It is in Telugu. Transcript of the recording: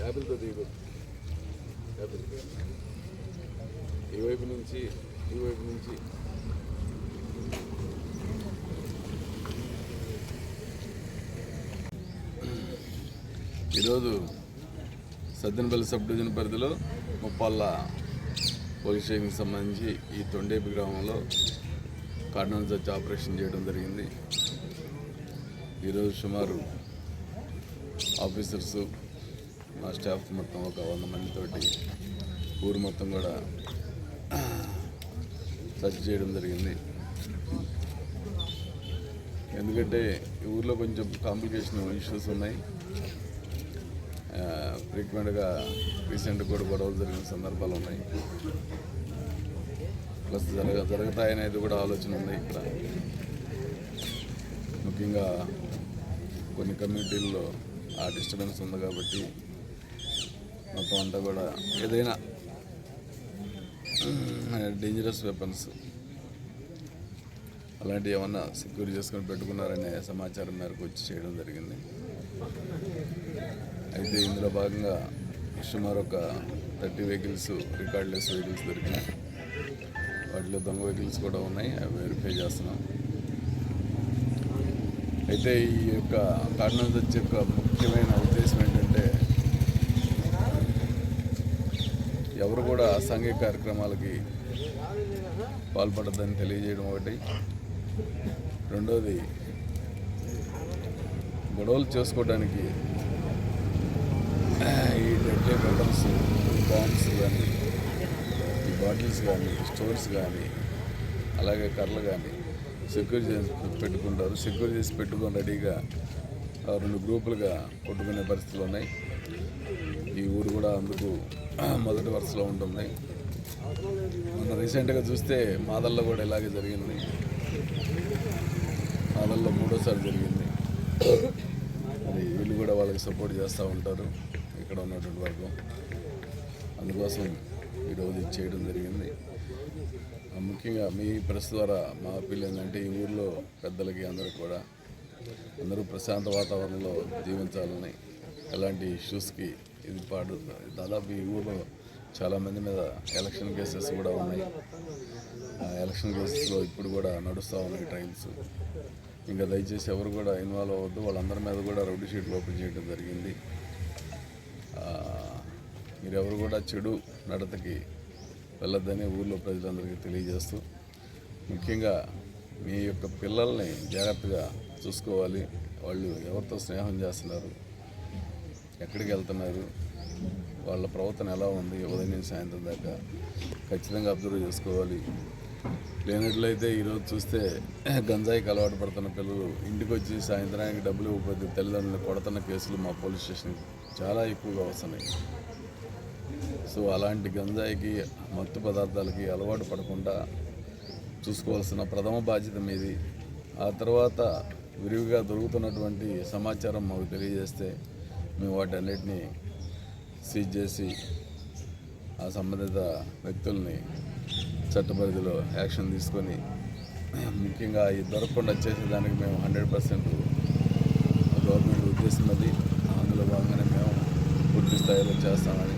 యాపిల్తో దిగు. యాపిల్. ఈ వైపు నుంచి ఈ వైపు నుంచి. ఈరోజు సద్దెనపల్లి సబ్ డివిజన్ పరిధిలో ముప్పాళ్ళ పోలీస్ స్టేషన్కి సంబంధించి ఈ తొండేపి గ్రామంలో కార్డన్ చర్చ్ ఆపరేషన్ చేయడం జరిగింది. ఈరోజు సుమారు ఆఫీసర్స్ మా స్టాఫ్ మొత్తం ఒక వంద మందితోటి ఊరు మొత్తం కూడా సర్చ్ చేయడం జరిగింది. ఎందుకంటే ఈ ఊర్లో కొంచెం కాంప్లికేషన్ ఇష్యూస్ ఉన్నాయి. ఫ్రీక్వెంట్గా రీసెంట్ కూడా గొడవలు జరిగిన సందర్భాలు ఉన్నాయి. ప్లస్ జరగ జరుగుతాయనేది కూడా ఆలోచన ఉంది ఇక్కడ. ముఖ్యంగా కొన్ని కమ్యూనిటీల్లో ఆ డిస్టర్బెన్స్ ఉంది కాబట్టి మొత్తం అంతా కూడా ఏదైనా డేంజరస్ వెపన్స్ అలాంటివి ఏమన్నా సెక్యూర్ చేసుకొని పెట్టుకున్నారనే సమాచారం మేరకు వచ్చి చేయడం జరిగింది. అయితే ఇందులో భాగంగా సుమారు ఒక థర్టీ వెహికల్స్ రికార్డ్లెస్ వెహికల్స్ దొరికినాయి. వాటిలో దొంగ వెహికల్స్ కూడా ఉన్నాయి అవి వెరిఫై చేస్తున్నాం. అయితే ఈ యొక్క కారణం వచ్చే ఒక ముఖ్యమైన ఉద్దేశం ఏంటంటే ఎవరు కూడా అసాంఘిక కార్యక్రమాలకి పాల్పడద్దని తెలియజేయడం ఒకటి. రెండోది గొడవలు చేసుకోవడానికి ఈ డెడ్లీ వెపన్స్ బాంబ్స్ కానీ ఈ బాటిల్స్ కానీ స్టోర్స్ కానీ అలాగే కర్రలు కానీ సెక్యూర్ చేసి పెట్టుకుంటారు. సెక్యూర్ చేసి పెట్టుకొని రెడీగా ఆ రెండు గ్రూపులుగా కొట్టుకునే పరిస్థితులు ఉన్నాయి. ఈ ఊరు కూడా అందుకు మొదటి వరుసలో ఉంటుంది. మన రీసెంట్గా చూస్తే మాదల్లో కూడా ఇలాగే జరిగింది. మాదల్లో మూడోసారి జరిగింది. మరి వీళ్ళు కూడా వాళ్ళకి సపోర్ట్ చేస్తూ ఉంటారు ఇక్కడ ఉన్నటువంటి వర్గం అందుకోసం ఈరోజు ఇది చేయడం జరిగింది. ముఖ్యంగా మీ ప్రెస్ ద్వారా మా అప్పీల్ ఏంటంటే ఈ ఊర్లో పెద్దలకి అందరూ కూడా అందరూ ప్రశాంత వాతావరణంలో జీవించాలని ఎలాంటి ఇష్యూస్కి ఇది పాడు. దాదాపు ఈ ఊర్లో చాలామంది మీద ఎలక్షన్ కేసెస్ కూడా ఉన్నాయి. ఆ ఎలక్షన్ కేసెస్లో ఇప్పుడు కూడా నడుస్తూ ఉన్నాయి ట్రయల్స్ ఇంకా దయచేసి ఎవరు కూడా ఇన్వాల్వ్ అవ్వద్దు. వాళ్ళందరి మీద కూడా రౌడీ షీట్లు ఓపెన్ చేయడం జరిగింది. మీరెవరు కూడా చెడు నడతకి వెళ్ళొద్దని ఊళ్ళో ప్రజలందరికీ తెలియజేస్తూ ముఖ్యంగా మీ యొక్క పిల్లల్ని జాగ్రత్తగా చూసుకోవాలి. వాళ్ళు ఎవరితో స్నేహం చేస్తున్నారు? ఎక్కడికి వెళ్తున్నారు? వాళ్ళ ప్రవర్తన ఎలా ఉంది? ఉదయం నుంచి సాయంత్రం దాకా ఖచ్చితంగా అబ్జర్వ్ చేసుకోవాలి. లేనట్లయితే ఈరోజు చూస్తే గంజాయికి అలవాటు పడుతున్న పిల్లలు ఇంటికి వచ్చి సాయంత్రానికి డబ్బులు ఇవ్వకపోతే తల్లిదండ్రులు కొడుతున్న కేసులు మా పోలీస్ స్టేషన్కి చాలా ఎక్కువగా వస్తున్నాయి. సో అలాంటి గంజాయికి మత్తు పదార్థాలకి అలవాటు పడకుండా చూసుకోవాల్సిన ప్రథమ బాధ్యత మీది. ఆ తర్వాత విరివిగా దొరుకుతున్నటువంటి సమాచారం మాకు తెలియజేస్తే మేము వాటన్నిటిని సీజ్ చేసి ఆ సంబంధిత వ్యక్తుల్ని చట్టపరిధిలో యాక్షన్ తీసుకొని ముఖ్యంగా ఈ దొరకకుండా చేసేదానికి మేము హండ్రెడ్ పర్సెంట్ గవర్నమెంట్ ఉద్దేశం అది. అందులో భాగంగానే మేము పూర్తి స్థాయిలో చేస్తామని